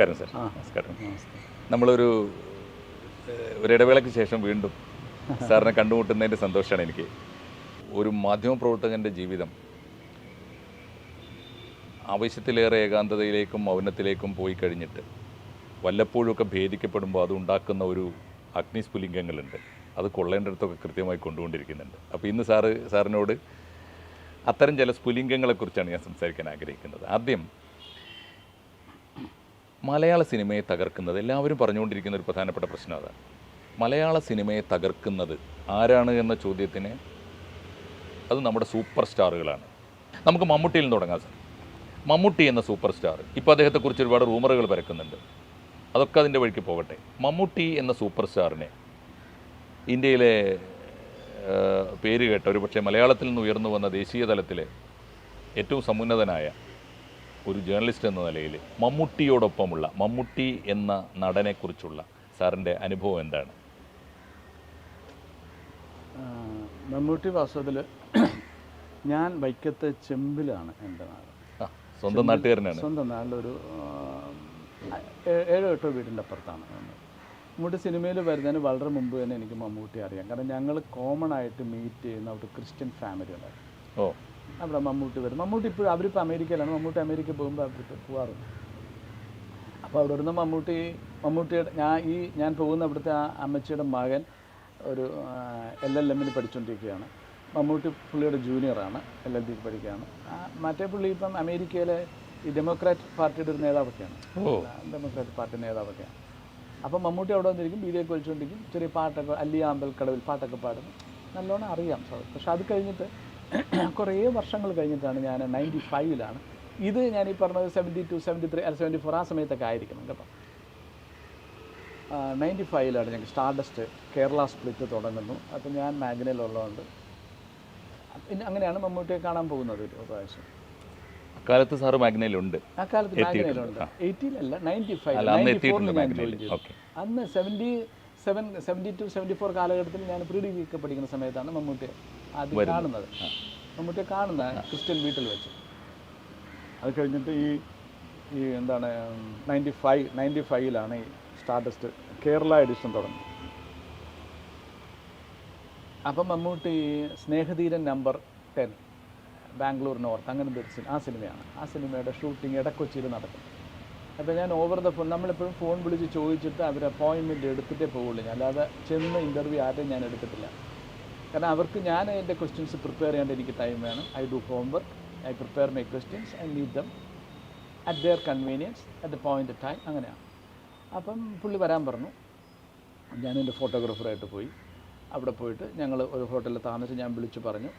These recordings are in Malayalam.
നമസ്കാരം സാർ. നമസ്കാരം. നമ്മളൊരു ഒരു ഇടവേളയ്ക്ക് ശേഷം വീണ്ടും സാറിനെ കണ്ടുമുട്ടുന്നതിന്റെ സന്തോഷമാണ് എനിക്ക്. ഒരു മാധ്യമപ്രവർത്തകന്റെ ജീവിതം ആവശ്യത്തിലേറെ ഏകാന്തതയിലേക്കും മൗനത്തിലേക്കും പോയി കഴിഞ്ഞിട്ട് വല്ലപ്പോഴുമൊക്കെ ഭേദിക്കപ്പെടുമ്പോൾ അത് ഉണ്ടാക്കുന്ന ഒരു അഗ്നിസ്ഫുലിംഗങ്ങളുണ്ട്. അത് കൊള്ളേണ്ടടുത്തൊക്കെ കൃത്യമായി കൊണ്ടുകൊണ്ടിരിക്കുന്നുണ്ട്. അപ്പോൾ ഇന്ന് സാറ് സാറിനോട് അത്തരം ചില സ്ഫുലിംഗങ്ങളെക്കുറിച്ചാണ് ഞാൻ സംസാരിക്കാൻ ആഗ്രഹിക്കുന്നത്. ആദ്യം മലയാള സിനിമയെ തകർക്കുന്നത് എല്ലാവരും പറഞ്ഞുകൊണ്ടിരിക്കുന്ന ഒരു പ്രധാനപ്പെട്ട പ്രശ്നം അതാണ്. മലയാള സിനിമയെ തകർക്കുന്നത് ആരാണ് എന്ന ചോദ്യത്തിന് അത് നമ്മുടെ സൂപ്പർ സ്റ്റാറുകളാണ്. നമുക്ക് മമ്മൂട്ടിയിൽ നിന്ന് തുടങ്ങാം സാർ. മമ്മൂട്ടി എന്ന സൂപ്പർ സ്റ്റാർ. ഇപ്പോൾ അദ്ദേഹത്തെക്കുറിച്ച് ഒരുപാട് റൂമറുകൾ പരക്കുന്നുണ്ട്. അതൊക്കെ അതിന്റെ വഴിക്ക് പോകട്ടെ. മമ്മൂട്ടി എന്ന സൂപ്പർ സ്റ്റാറിനെ ഇന്ത്യയിലെ പേര് കേട്ട ഒരു പക്ഷേ മലയാളത്തിൽ നിന്ന് ഉയർന്നു വന്ന ദേശീയ തലത്തിലെ ഏറ്റവും സമുന്നതനായ ഒരു ജേർണലിസ്റ്റ് എന്ന നിലയിൽ മമ്മൂട്ടിയോടൊപ്പമുള്ള മമ്മൂട്ടി എന്ന നടനെക്കുറിച്ചുള്ള സാറിന്റെ അനുഭവം എന്താണ്? മമ്മൂട്ടി വാസ്തവത്തിൽ ഞാൻ വൈക്കത്തെ ചെമ്പിലാണ് എന്റെ നാട്. സ്വന്തം നാട്ടുകാരനാണ്. സ്വന്തം നാട്ടിലൊരു ഏഴോ എട്ടോ വീടിന്റെ അപ്പുറത്താണ് മമ്മൂട്ടി. സിനിമയിൽ വരുന്നതിന് വളരെ മുമ്പ് തന്നെ എനിക്ക് മമ്മൂട്ടി അറിയാം. കാരണം ഞങ്ങൾ കോമൺ ആയിട്ട് മീറ്റ് ചെയ്യുന്ന ഒരു ക്രിസ്ത്യൻ ഫാമിലി ഉണ്ടായിരുന്നു. ഓ. അവിടെ മമ്മൂട്ടി വരും മമ്മൂട്ടി ഇപ്പോഴും അവരിപ്പോൾ അമേരിക്കയിലാണ്. മമ്മൂട്ടി അമേരിക്കയിൽ പോകുമ്പോൾ അവർ പോകാറുണ്ട് അപ്പോൾ അവിടെ വരുന്ന മമ്മൂട്ടി മമ്മൂട്ടിയുടെ ഞാൻ ഈ ഞാൻ പോകുന്ന അവിടുത്തെ ആ അമ്മച്ചിയുടെ മകൻ ഒരു എൽ എൽ എമ്മിന് പഠിച്ചുകൊണ്ടിരിക്കുകയാണ് മമ്മൂട്ടി പുള്ളിയുടെ ജൂനിയറാണ് എൽ എൽ ബിക്ക് പഠിക്കുകയാണ്. മറ്റേ പുള്ളി ഇപ്പം അമേരിക്കയിലെ ഈ ഡെമോക്രാറ്റ് പാർട്ടിയുടെ ഒരു നേതാവൊക്കെയാണ്. Democrat party നേതാവൊക്കെയാണ്. അപ്പം മമ്മൂട്ടി അവിടെ വന്നിരിക്കും ബീഡിയൊക്കെ വലിച്ചുകൊണ്ടിരിക്കും ചെറിയ പാട്ടൊക്കെ അല്ലിയ അമ്പൽക്കടവിൽ പാട്ടൊക്കെ പാടും നല്ലോണം അറിയാം സാർ. പക്ഷെ അത് കഴിഞ്ഞിട്ട് കുറേ വർഷങ്ങൾ കഴിഞ്ഞിട്ടാണ് ഞാൻ നയന്റി ഫൈവിലാണ്. ഇത് ഞാൻ ഈ പറഞ്ഞത് സെവന്റി ടു സെവന്റി ത്രീ അല്ല സെവന്റി ഫോർ ആ സമയത്തൊക്കെ ആയിരിക്കണം കേട്ടോ. നയന്റി ഫൈവിലാണ് ഞങ്ങൾക്ക് സ്റ്റാർഡസ്റ്റ് കേരള സ്പ്ലിറ്റ് തുടങ്ങുന്നു. അപ്പോൾ ഞാൻ മാഗ്നയിലുള്ളതുകൊണ്ട്. പിന്നെ അങ്ങനെയാണ് മമ്മൂട്ടിയെ കാണാൻ പോകുന്നത് ഒരു പ്രാവശ്യം. അക്കാലത്ത് സാറ് മാഗ്നയിലുണ്ട്. അക്കാലത്ത്. മാഗ്നയിലുണ്ട്. എയ്റ്റിയിലല്ല നയന്റി ഫൈവ് നയന്റി ഫോറിൽ ഞാൻ ജോയിൻ ചെയ്തു. അന്ന് seventy seven seventy two seventy four കാലഘട്ടത്തിൽ ഞാൻ പ്രീ ഡിഗ്രി ഒക്കെ പഠിക്കുന്ന സമയത്താണ് മമ്മൂട്ടിയെ ആദ്യം കാണുന്നത്. മമ്മൂട്ടിയെ കാണുന്ന ക്രിസ്ത്യൻ വീട്ടിൽ വെച്ച്. അത് കഴിഞ്ഞിട്ട് ഈ ഈ എന്താണ് നയന്റി ഫൈവ് നയന്റി ഫൈവിലാണ് ഈ സ്റ്റാർഡസ്റ്റ് കേരള എഡിഷൻ തുടങ്ങി അപ്പം മമ്മൂട്ടി സ്നേഹധീരൻ നമ്പർ ടെൻ ബാംഗ്ലൂർ നോർത്ത് അങ്ങനെ സിനിമ ആ സിനിമയാണ്. ആ സിനിമയുടെ ഷൂട്ടിംഗ് ഇടക്കൊച്ചിയിൽ നടക്കും. അപ്പോൾ ഞാൻ ഓവർ ദ ഫോൺ നമ്മളെപ്പോഴും ഫോൺ വിളിച്ച് ചോദിച്ചിട്ട് അവർ അപ്പോയിൻമെന്റ് എടുത്തിട്ടേ പോവുള്ളൂ. ഞാൻ അല്ലാതെ ചെന്ന് ഇന്റർവ്യൂ ആരെയും ഞാൻ എടുത്തിട്ടില്ല. കാരണം അവർക്ക് ഞാൻ എന്റെ ക്വസ്റ്റ്യൻസ് പ്രിപ്പയർ ചെയ്യേണ്ട എനിക്ക് ടൈം വേണം. I do home work I prepare my questions I leave them at their convenience at the point time അങ്ങനെയാണ്. അപ്പം പുള്ളി വരാൻ പറഞ്ഞു. ഞാൻ എന്റെ ഫോട്ടോഗ്രാഫറായിട്ട് പോയി. അവിടെ പോയിട്ട് ഞങ്ങൾ ഒരു ഹോട്ടലിൽ താമസിച്ച് ഞാൻ വിളിച്ചു പറഞ്ഞു.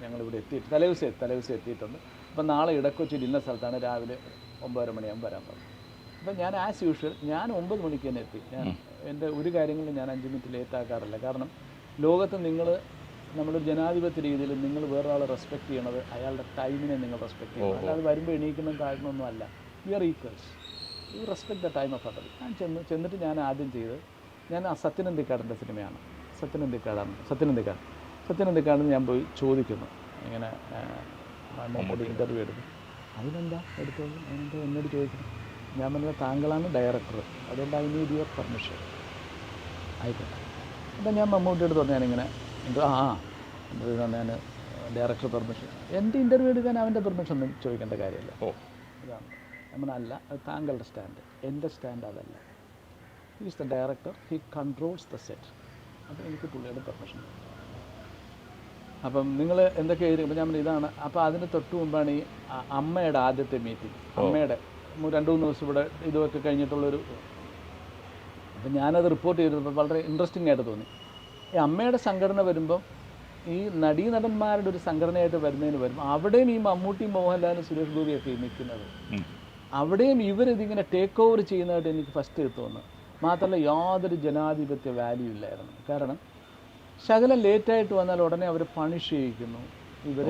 ഞങ്ങളിവിടെ എത്തിയിട്ട് തലേദിവസം എത്തി തലേദിവസം എത്തിയിട്ടുണ്ട്. അപ്പം നാളെ ഇടക്കൊച്ചി ഇന്ന സ്ഥലത്താണ് രാവിലെ ഒമ്പതര മണിയാകുമ്പോൾ വരാൻ പറഞ്ഞു. അപ്പം ഞാൻ ആസ് യൂഷ്വൽ ഞാൻ ഒമ്പത് മണിക്ക് തന്നെ എത്തി. ഞാൻ എന്റെ ഒരു കാര്യങ്ങളും ഞാൻ അഞ്ച് മിനിറ്റ് ലേറ്റ് ആക്കാറില്ല. കാരണം ലോകത്ത് നിങ്ങൾ നമ്മളൊരു ജനാധിപത്യ രീതിയിൽ നിങ്ങൾ വേറൊരാളെ റെസ്പെക്ട് ചെയ്യണത് അയാളുടെ ടൈമിനെ നിങ്ങൾ റെസ്പെക്ട് ചെയ്യണം. അല്ലാതെ വരുമ്പോൾ എണീക്കുന്ന കാരണമൊന്നും അല്ല. We are equals you respect the time of other ഞാൻ ചെന്ന് ചെന്നിട്ട് ഞാൻ ആദ്യം ചെയ്ത് ഞാൻ ആ സത്യനന്ദിക്കാടിന്റെ സിനിമയാണ്. സത്യനന്ദിക്കാടാണ് സത്യനന്ദിക്കാട് സത്യനന്ദിക്കാടിന് ഞാൻ പോയി ചോദിക്കുന്നു. ഇങ്ങനെ മമ്മൂട്ടി ഇന്റർവ്യൂ എടുത്തു. അതിനെന്താ എടുത്തത്? അതിനെന്താ എന്നോട് ചോദിക്കുന്നു. ഞാൻ പറഞ്ഞത് താങ്കളാണ് ഡയറക്ടർ അതുകൊണ്ട് ഐ നീഡ് യുവർ പെർമിഷൻ ആയിക്കോട്ടെ. അപ്പം ഞാൻ മമ്മൂട്ടിയോട് പറഞ്ഞു ഞാനിങ്ങനെ എന്ത് ആ ഞാൻ ഡയറക്ടർ പെർമിഷൻ എന്റെ ഇന്റർവ്യൂ എടുക്കാൻ അവന്റെ പെർമിഷൻ ഒന്നും ചോദിക്കേണ്ട കാര്യമില്ല. ഓ. ഇതാണ് നമ്മൾ അല്ല അത് താങ്കളുടെ സ്റ്റാൻഡ് എന്റെ സ്റ്റാൻഡ് അതല്ല. Is the director he controls the set അപ്പോൾ എനിക്ക് പുള്ളിയുടെ പെർമിഷൻ അപ്പം നിങ്ങൾ എന്തൊക്കെ എഴുതി അപ്പം ഞാൻ ഇതാണ് അപ്പോൾ അതിന് തൊട്ട് മുമ്പാണ് ഈ അമ്മയുടെ ആദ്യത്തെ മീറ്റിംഗ് അമ്മയുടെ രണ്ട് മൂന്ന് ദിവസം ഇവിടെ ഇതൊക്കെ കഴിഞ്ഞിട്ടുള്ളൊരു അപ്പം ഞാനത് റിപ്പോർട്ട് ചെയ്തപ്പോൾ വളരെ ഇൻട്രസ്റ്റിംഗ് ആയിട്ട് തോന്നി. ഈ അമ്മയുടെ സംഘടന വരുമ്പം ഈ നടീനടന്മാരുടെ ഒരു സംഘടനയായിട്ട് വരുന്നതിന് വരും അവിടെയും ഈ മമ്മൂട്ടി മോഹൻലാലും സുരേഷ് ഗോപിയൊക്കെ നിൽക്കുന്നത്. അവിടെയും ഇവരിതിങ്ങനെ ടേക്ക് ഓവർ ചെയ്യുന്നതായിട്ട് എനിക്ക് ഫസ്റ്റ് തോന്നുന്നു. മാത്രമല്ല യാതൊരു ജനാധിപത്യ വാല്യൂ ഇല്ലായിരുന്നു. കാരണം ശകലം ലേറ്റായിട്ട് വന്നാൽ ഉടനെ അവർ പണിഷ് ചെയ്യിക്കുന്നു. ഇവർ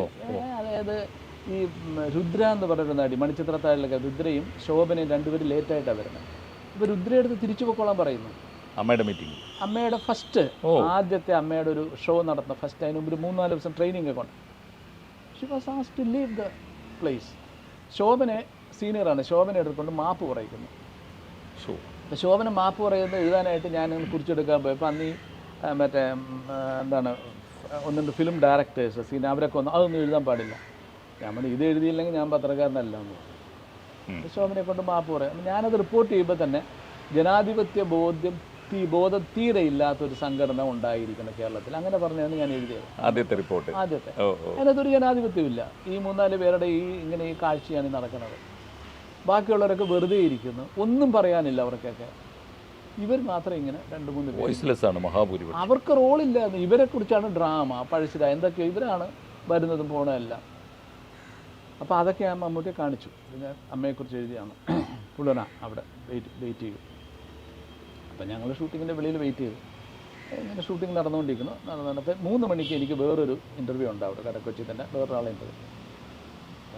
അതായത് ഈ രുദ്ര എന്ന് പറയുന്ന നടി മണിച്ചിത്രത്താഴിലൊക്കെ രുദ്രയും ശോഭനയും രണ്ടുപേരും ലേറ്റായിട്ടാണ് വരുന്നത്. ഇപ്പോൾ രുദ്രയെടുത്ത് തിരിച്ചു പൊക്കോളാൻ പറയുന്നു. അമ്മയുടെ മീറ്റിംഗ് അമ്മയുടെ ഫസ്റ്റ് ആദ്യത്തെ അമ്മയുടെ ഒരു ഷോ നടന്ന ഫസ്റ്റ് അതിന് മുമ്പ് ഒരു മൂന്നാൽ ദിവസം ട്രെയിനിങ് ഒക്കെ ഉണ്ട് she was as to leave the place ശോഭനെ സീനിയറാണ് ശോഭനെ എടുത്തുകൊണ്ട് മാപ്പ് പറയിക്കുന്നു ഷോ അപ്പോൾ ശോഭന മാപ്പ് പറയുന്നത് എഴുതാനായിട്ട് ഞാൻ കുറിച്ചെടുക്കാൻ പോയപ്പോൾ അന്ന് ഈ മറ്റേ എന്താണ് ഒന്ന് രണ്ട് ഫിലിം ഡയറക്ടേഴ്സ് സീൻ അവരൊക്കെ ഒന്ന് അതൊന്നും എഴുതാൻ പാടില്ല. ഞാൻ ഇത് എഴുതിയില്ലെങ്കിൽ ഞാൻ പത്രക്കാരനല്ല എന്ന് ശോഭനയെ കൊണ്ട് മാപ്പ് പറയാം. ഞാനത് റിപ്പോർട്ട് ചെയ്യുമ്പോൾ തന്നെ ജനാധിപത്യ ബോധ്യം തീ ബോധം തീരെ ഇല്ലാത്തൊരു സംഘടന ഉണ്ടായിരിക്കണം കേരളത്തിൽ. അങ്ങനെ പറഞ്ഞാണ് ഞാൻ എഴുതിയത്. ആദ്യത്തെ റിപ്പോർട്ട് ആദ്യത്തെ. അതിനകത്തൊരു ജനാധിപത്യമില്ല. ഈ മൂന്നാൽ പേരുടെ ഈ ഇങ്ങനെ ഈ കാഴ്ചയാണ് നടക്കുന്നത്. ബാക്കിയുള്ളവരൊക്കെ വെറുതെ ഇരിക്കുന്നു. ഒന്നും പറയാനില്ല അവർക്കൊക്കെ. ഇവർ മാത്രം ഇങ്ങനെ രണ്ട് മൂന്ന് വോയിസ്ലെസ് ആണ് മഹാഭൂരിപക്ഷം. അവർക്ക് റോളില്ല ഇവരെ കുറിച്ചാണ് ഡ്രാമ പഴശ്ശിര എന്തൊക്കെയോ ഇവരാണ് വരുന്നതും പോണതെല്ലാം. അപ്പോൾ അതൊക്കെ ഞാൻ മമ്മൂട്ടിയെ കാണിച്ചു. പിന്നെ അമ്മയെക്കുറിച്ച് എഴുതിയാണ്. പുള്ളന അവിടെ വെയിറ്റ് വെയിറ്റ് ചെയ്യും അപ്പം ഞങ്ങൾ ഷൂട്ടിങ്ങിന്റെ വെളിയിൽ വെയിറ്റ് ചെയ്തു. ഇങ്ങനെ ഷൂട്ടിംഗ് നടന്നുകൊണ്ടിരിക്കുന്നു. നടന്നപ്പോൾ മൂന്ന് മണിക്ക് എനിക്ക് വേറൊരു ഇന്റർവ്യൂ ഉണ്ട് അവിടെ കടക്കൊച്ചി തന്നെ വേറൊരാളെ ഇന്റർവ്യൂ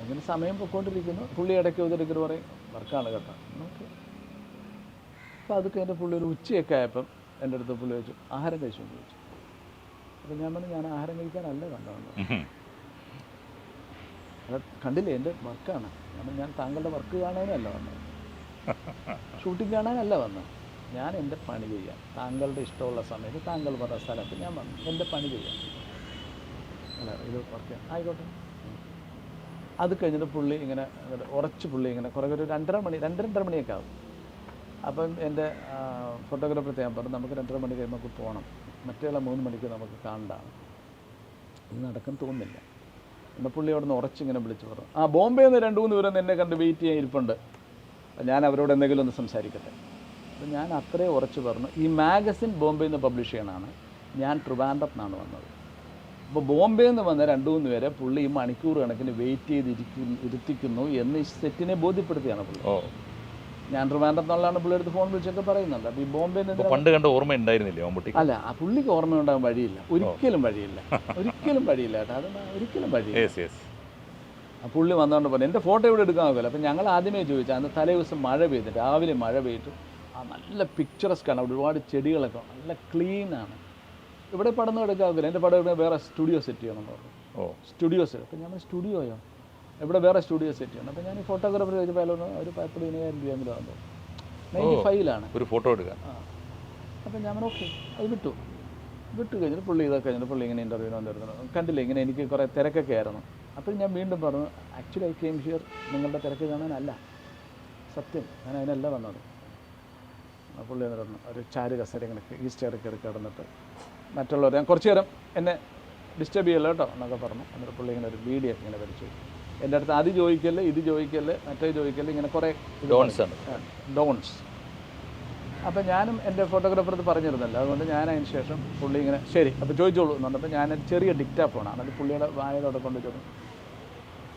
അങ്ങനെ സമയം പൊയ്ക്കൊണ്ടിരിക്കുന്നു പുള്ളി ഇടയ്ക്ക് ഉദരിക്കൽ പറയും വർക്കാണ് കേട്ടോ. നമുക്ക് അപ്പോൾ അതൊക്കെ എന്റെ പുള്ളി ഒരു ഉച്ചയൊക്കെ ആയപ്പം എന്റെ അടുത്ത് പുള്ളി ചോദിച്ചു ആഹാരം കഴിച്ചു ചോദിച്ചു. അപ്പം ഞാൻ പറഞ്ഞു ഞാൻ ആഹാരം കഴിക്കാനല്ല കണ്ടോ കണ്ടില്ലേ? എന്റെ വർക്കാണ്. കാരണം ഞാൻ താങ്കളുടെ വർക്ക് കാണാനല്ല വന്നത്. ഷൂട്ടിംഗ് കാണാനല്ല വന്നത്. ഞാൻ എന്റെ പണി ചെയ്യാം. താങ്കളുടെ ഇഷ്ടമുള്ള സമയത്ത് താങ്കൾ പറഞ്ഞ സ്ഥലത്ത് ഞാൻ വന്നു. എന്റെ പണി ചെയ്യാം. അല്ല ഇത് വർക്ക് ആയിക്കോട്ടെ. അത് കഴിഞ്ഞിട്ട് പുള്ളി ഇങ്ങനെ ഉറച്ച് പുള്ളി ഇങ്ങനെ കുറേ ഒരു രണ്ടര മണി രണ്ടര രണ്ടര മണിയൊക്കെ ആവും. അപ്പം എന്റെ ഫോട്ടോഗ്രാഫർ ഞാൻ പറഞ്ഞു നമുക്ക് രണ്ടര മണി കഴിയുമ്പോൾ പോകണം മറ്റേയുള്ള മൂന്ന് മണിക്ക് നമുക്ക് കാണണ്ടാണ് ഇത് നടക്കും തോന്നുന്നില്ല. എന്നാൽ പുള്ളി അവിടെ നിന്ന് ഉറച്ചിങ്ങനെ വിളിച്ചു പറഞ്ഞു. ആ ബോംബെയിൽ നിന്ന് രണ്ട് മൂന്ന് പേരും എന്നെ കണ്ട് വെയിറ്റ് ചെയ്യാൻ ഇരിപ്പുണ്ട്. ഞാൻ അവരോട് എന്തെങ്കിലും ഒന്ന് സംസാരിക്കട്ടെ. അപ്പം ഞാൻ അത്രയും ഉറച്ച് പറഞ്ഞു ഈ മാഗസിൻ ബോംബെയിൽ നിന്ന് പബ്ലിഷ് ചെയ്യണമാണ് ഞാൻ ട്രിവാൻഡ്രത്ത് നിന്നാണ് വന്നത്. അപ്പോൾ ബോംബെയിൽ നിന്ന് വന്ന രണ്ട് മൂന്ന് പേരെ പുള്ളി ഈ മണിക്കൂർ കണക്കിന് വെയിറ്റ് ചെയ്തിരിക്കുന്നു ഇരുത്തിക്കുന്നു എന്ന് സെറ്റിനെ ബോധ്യപ്പെടുത്തിയാണ് പുള്ളി. ഞാൻ ട്രിവാൻഡ്രത്ത് നിന്നുള്ളതാണ് പുള്ളി അടുത്ത് ഫോൺ വിളിച്ചൊക്കെ പറയുന്നുണ്ട്. അപ്പോൾ ഈ ബോംബെ പണ്ട് കണ്ട ഓർമ്മ ഉണ്ടായിരുന്നില്ലേ മമ്മൂട്ടി? അല്ല ആ പുള്ളിക്ക് ഓർമ്മയുണ്ടാകാൻ വഴിയില്ല. ഒരിക്കലും വഴിയില്ല. ഒരിക്കലും വഴിയില്ല കേട്ടോ. അതെന്താ? ഒരിക്കലും വഴിയില്ല. പുള്ളി വന്നുകൊണ്ട് പറഞ്ഞു എന്റെ ഫോട്ടോ ഇവിടെ എടുക്കാൻ ആകുമല്ലോ അപ്പം ഞങ്ങൾ ആദ്യമേ ചോദിച്ചു അന്ന് തലേ ദിവസം മഴ പെയ്തു രാവിലെ മഴ പെയ്തു ആ നല്ല പിക്ചറസ്ക് ആണ്. ഒരുപാട് ചെടികളൊക്കെ നല്ല ക്ലീൻ ആണ്. ഇവിടെ പടം എടുക്കാൻ ആകില്ല എന്റെ പടം വേറെ സ്റ്റുഡിയോ സെറ്റ് ചെയ്യണം എന്ന് പറഞ്ഞു. ഓ. സ്റ്റുഡിയോസ് അപ്പം ഞാൻ സ്റ്റുഡിയോയോ ഇവിടെ വേറെ സ്റ്റുഡിയോ സെറ്റ് ചെയ്യണം. അപ്പോൾ ഞാൻ ഈ ഫോട്ടോഗ്രാഫർ ചോദിച്ചപ്പോൾ അയാൾ ഒരു ഒരു പതിനയ്യായിരം രൂപയെങ്കിലും ആകുമ്പോൾ നയന്റി ഫൈവിലാണ് ഒരു ഫോട്ടോ എടുക്കാൻ. ആ. അപ്പം ഞാൻ ഓക്കെ. അത് വിട്ടു. വിട്ടു കഴിഞ്ഞിട്ട് പുള്ളി ഇതൊക്കെ കഴിഞ്ഞിട്ട് പുള്ളി ഇങ്ങനെ ഇന്റർവ്യൂ വന്നിരുന്നു. കണ്ടില്ല ഇങ്ങനെ എനിക്ക് കുറേ തിരക്കൊക്കെ ആയിരുന്നു. അപ്പോൾ ഞാൻ വീണ്ടും പറഞ്ഞു ആക്ച്വലി ഐ കെയിം ഹിയർ നിങ്ങളുടെ തിരക്ക് കാണാനല്ല. സത്യം ഞാൻ അതിനല്ല വന്നത്. ആ പുള്ളി എന്നിട്ട് ഒരു ചാര് കസേര ഇങ്ങനെ ഈ സ്റ്റെയർ കയറി കിടന്നിട്ട് മറ്റുള്ളവർ ഞാൻ കുറച്ച് നേരം എന്നെ ഡിസ്റ്റർബ് ചെയ്യല്ലോ കേട്ടോ എന്നൊക്കെ പറഞ്ഞു. എന്നിട്ട് പുള്ളി ഇങ്ങനെ ഒരു വീഡിയോ ഇങ്ങനെ വരച്ചു. എന്റെ അടുത്ത് അത് ചോദിക്കല്ലേ ഇത് ചോദിക്കല്ലേ മറ്റേ ചോദിക്കല്ലേ ഇങ്ങനെ കുറേ ഡോൺസ് ആണ്. ഡോൺസ് അപ്പം ഞാനും എന്റെ ഫോട്ടോഗ്രാഫർ ഇത് പറഞ്ഞിരുന്നല്ലോ അതുകൊണ്ട് ഞാൻ അതിന് ശേഷം പുള്ളി ഇങ്ങനെ ശരി അപ്പോൾ ചോദിച്ചോളൂ എന്ന് പറഞ്ഞപ്പോൾ ഞാൻ ചെറിയ ഡിക്റ്റാ ഫോണാണ് അത് പുള്ളിയുടെ വായതോടെ കൊണ്ട് ചോദിച്ചു.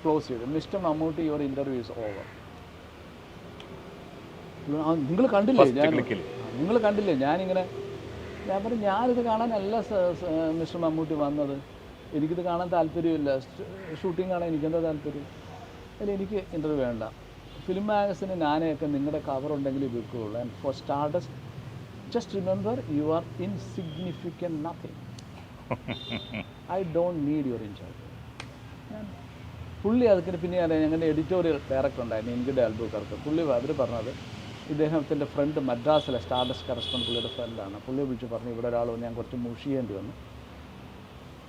ക്ലോസ് ചെയ്തു. Mister Mammootty your interviews over നിങ്ങൾ കണ്ടില്ലേ? ഞാൻ നിങ്ങൾ കണ്ടില്ലേ? ഞാനിങ്ങനെ ഞാൻ പറഞ്ഞു ഞാനിത് കാണാനല്ല മിസ്റ്റർ മമ്മൂട്ടി വന്നത്. എനിക്കിത് കാണാൻ താല്പര്യമില്ല. ഷൂട്ടിംഗ് കാണാൻ എനിക്കെന്താ താല്പര്യം? അല്ല എനിക്ക് ഇന്റർവ്യൂ വേണ്ട. ഫിലിം മാഗസിന് ഞാനെയൊക്കെ നിങ്ങളുടെ കവർ ഉണ്ടെങ്കിൽ വിൽക്കുകയുള്ളൂ and for starters just remember you are insignificant nothing I don't need your interview പുള്ളി അതിന് പിന്നെ അറിയാം ഞങ്ങളുടെ എഡിറ്റോറിയൽ ഡയറക്ടർ ഉണ്ടായിരുന്നു ഇൻഗിഡ് അൽബുക്കർക്ക്. പുള്ളി അവർ പറഞ്ഞത് ഇദ്ദേഹത്തിന്റെ ഫ്രണ്ട് മദ്രാസിലെ സ്റ്റാർഡസ് കറസ്പോണ്ട് പുള്ളിയുടെ ഫ്രണ്ടാണ് പുള്ളി വിളിച്ച് പറഞ്ഞു ഇവിടെ ഒരാൾ ഞാൻ കുറച്ച് മുഷിയേണ്ടി വന്നു.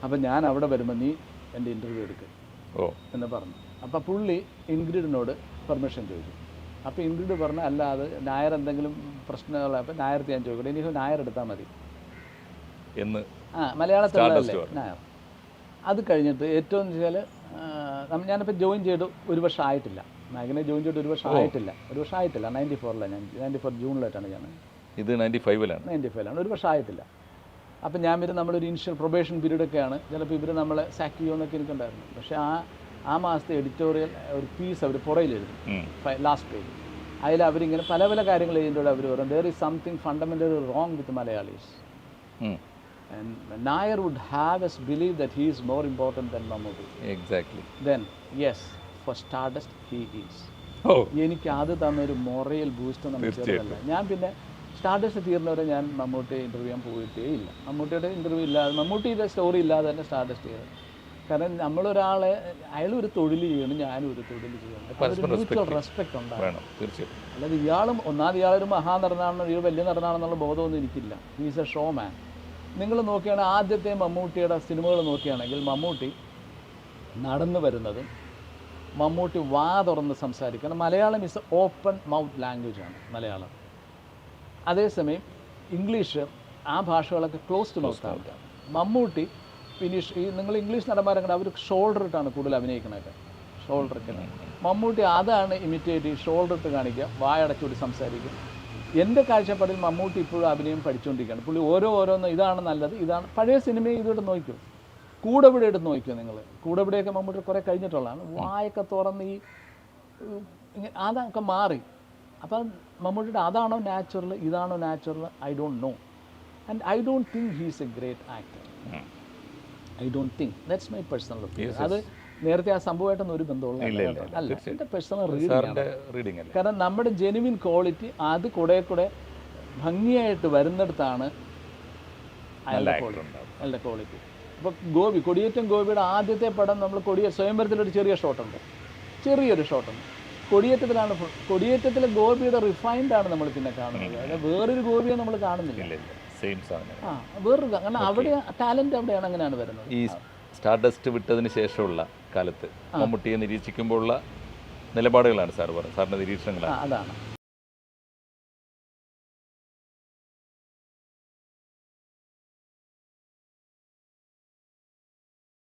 അപ്പം ഞാൻ അവിടെ വരുമ്പോൾ നീ എന്റെ ഇന്റർവ്യൂ എടുക്കുക ഓ. എന്ന് പറഞ്ഞു. അപ്പോൾ പുള്ളി ഇൻഗ്രിഡിനോട് പെർമിഷൻ ചോദിച്ചു. അപ്പോൾ ഇൻഗ്രിഡ് പറഞ്ഞു അല്ലാതെ അത് നായർ എന്തെങ്കിലും പ്രശ്നങ്ങളപ്പോൾ നായർ ഞാൻ ചോദിക്കട്ടെ. ഇനി നായർ എടുത്താൽ മതി. എന്ന് ആ മലയാളത്തിലല്ലേ നായർ. അത് കഴിഞ്ഞിട്ട് ഏറ്റവും വെച്ചാൽ ഞാനിപ്പോൾ ജോയിൻ ചെയ്ത് ഒരു വർഷം ആയിട്ടില്ല. മാഗിനെ ജോയിൻ ചെയ്തിട്ട് ഒരു വർഷം ആയിട്ടില്ല. ഒരു വർഷം ആയിട്ടില്ല. നയന്റി ഫോറിലാണ് ഞാൻ. നയന്റി ഫോർ ജൂണിലായിട്ടാണ് ഞാൻ. ഇത് നയന്റി ഫൈവിലാണ് നയന്റി ഫൈവിലാണ് ഒരു വർഷം ആയിട്ടില്ല. അപ്പം ഞാൻ വരും നമ്മളൊരു ഇനിഷ്യൽ പ്രൊബേഷൻ പീരീഡ് ഒക്കെയാണ്. ചിലപ്പോൾ ഇവർ നമ്മളെ സാക്ക് ചെയ്യുമെന്നൊക്കെ എനിക്കുണ്ടായിരുന്നു. പക്ഷേ ആ ആ മാസത്തെ എഡിറ്റോറിയൽ ഒരു പീസ് അവർ പുറയിൽ ലാസ്റ്റ് പേജ് അതിൽ അവരിങ്ങനെ പല പല കാര്യങ്ങൾ എഴുതിയിട്ട് അവർ പറയും there is something fundamentally wrong with Malayalis Nair would have us believe that he is more important than Mammootty exactly then yes for stardust he is എനിക്ക് അത് തന്നൊരു മൊറയൽ ബൂസ്റ്റ് നമുക്ക് ഞാൻ പിന്നെ സ്റ്റാർഡസ്റ്റ് തീർന്നവരെ ഞാൻ മമ്മൂട്ടി ഇന്റർവ്യൂ ചെയ്യാൻ പോയിട്ടേ ഇല്ല. മമ്മൂട്ടിയുടെ ഇന്റർവ്യൂ ഇല്ലാതെ മമ്മൂട്ടിയുടെ സ്റ്റോറി ഇല്ലാതെ തന്നെ സ്റ്റാർഡസ്റ്റ് ചെയ്തത്. കാരണം നമ്മളൊരാളെ അയാൾ ഒരു തൊഴിൽ ചെയ്യണം. ഞാനും ഒരു തൊഴിൽ ചെയ്യണം. മ്യൂച്വൽ റെസ്പെക്ട് ഉണ്ടാകും തീർച്ചയായും. അല്ലാതെ ഇയാളും ഒന്നാമത് ഇയാളൊരു മഹാ നടനാണെന്നോ ഇയാൾ വലിയ നടനാണെന്നുള്ള ബോധമൊന്നും എനിക്കില്ല. ഈസ് എ ഷോ മാൻ നിങ്ങൾ നോക്കുകയാണെങ്കിൽ ആദ്യത്തെ മമ്മൂട്ടിയുടെ സിനിമകൾ നോക്കുകയാണെങ്കിൽ മമ്മൂട്ടി നടന്നു വരുന്നതും മമ്മൂട്ടി വാ തുറന്ന് സംസാരിക്കണം. Malayalam is open mouth language ആണ് മലയാളം. അതേസമയം ഇംഗ്ലീഷ് ആ ഭാഷകളൊക്കെ ക്ലോസ് ടു മൗത്ത് ആവുക. മമ്മൂട്ടി ഫിനിഷ് ഈ നിങ്ങൾ ഇംഗ്ലീഷ് നടന്മാരങ്ങനെ അവർ ഷോൾഡർ ഇട്ടാണ് കൂടുതൽ അഭിനയിക്കണൊക്കെ ഷോൾഡർ ഇട്ടാണ് മമ്മൂട്ടി അതാണ് ഇമിറ്റേറ്റ് ചെയ്ത് ഷോൾഡർ ഇട്ട് കാണിക്കുക വായടച്ചുകൂടി സംസാരിക്കുക എന്റെ കാഴ്ചപ്പാടിൽ മമ്മൂട്ടി ഇപ്പോഴും അഭിനയം പഠിച്ചുകൊണ്ടിരിക്കുകയാണ് പുള്ളി ഓരോ ഓരോന്ന് ഇതാണ് നല്ലത് ഇതാണ് പഴയ സിനിമയെ ഇതോട്ട് നോക്കൂ കൂടെവിടെ എടുത്ത് നോക്കിയോ നിങ്ങൾ? കൂടെവിടെയൊക്കെ മമ്മൂട്ടി കുറേ കഴിഞ്ഞിട്ടുള്ളതാണ്. വായൊക്കെ തുറന്ന് ഈ അതൊക്കെ മാറി. അപ്പം മമ്മൂട്ടിയുടെ അതാണോ നാച്ചുറൽ ഇതാണോ natural I don't know and I don't think he's a great actor I don't think that's my personal opinion അത് നേരത്തെ ആ സംഭവമായിട്ടൊന്നും ഒരു ബന്ധമുള്ള. അല്ല എന്റെ പേഴ്സണൽ റീഡിംഗ് കാരണം നമ്മുടെ ജെനുവിൻ ക്വാളിറ്റി അത് കൂടെ കൂടെ ഭംഗിയായിട്ട് വരുന്നിടത്താണ് അയാളുടെ ക്വാളിറ്റി അയാളുടെ ക്വാളിറ്റി ഇപ്പോൾ ഗോപി കൊടിയേറ്റം ഗോപിയുടെ ആദ്യത്തെ പടം നമ്മൾ കൊടിയ സ്വയംവരത്തിലൊരു ചെറിയ ഷോട്ടുണ്ട് ചെറിയൊരു ഷോട്ടുണ്ട് കൊടിയേറ്റത്തിലാണ് കൊടിയേറ്റത്തിലെ ഗോപിയുടെ റിഫൈൻഡ് ആണ് നമ്മൾ പിന്നെ കാണുന്നത്. അതായത് വേറൊരു ഗോപിയെ നമ്മൾ കാണുന്നില്ല. സെയിം സാധനം. ആ വേറൊരു കാരണം അവിടെ ടാലന്റ് അവിടെയാണ് അങ്ങനെയാണ് വരുന്നത്. ഈ സ്റ്റാർ ഡസ്റ്റ് വിട്ടതിന് ശേഷമുള്ള കാലത്ത് മമ്മൂട്ടിയെ നിരീക്ഷിക്കുമ്പോഴുള്ള നിലപാടുകളാണ് സാർ പറഞ്ഞത്. സാറിന്റെ നിരീക്ഷണങ്ങളാണ്. അതാണ്.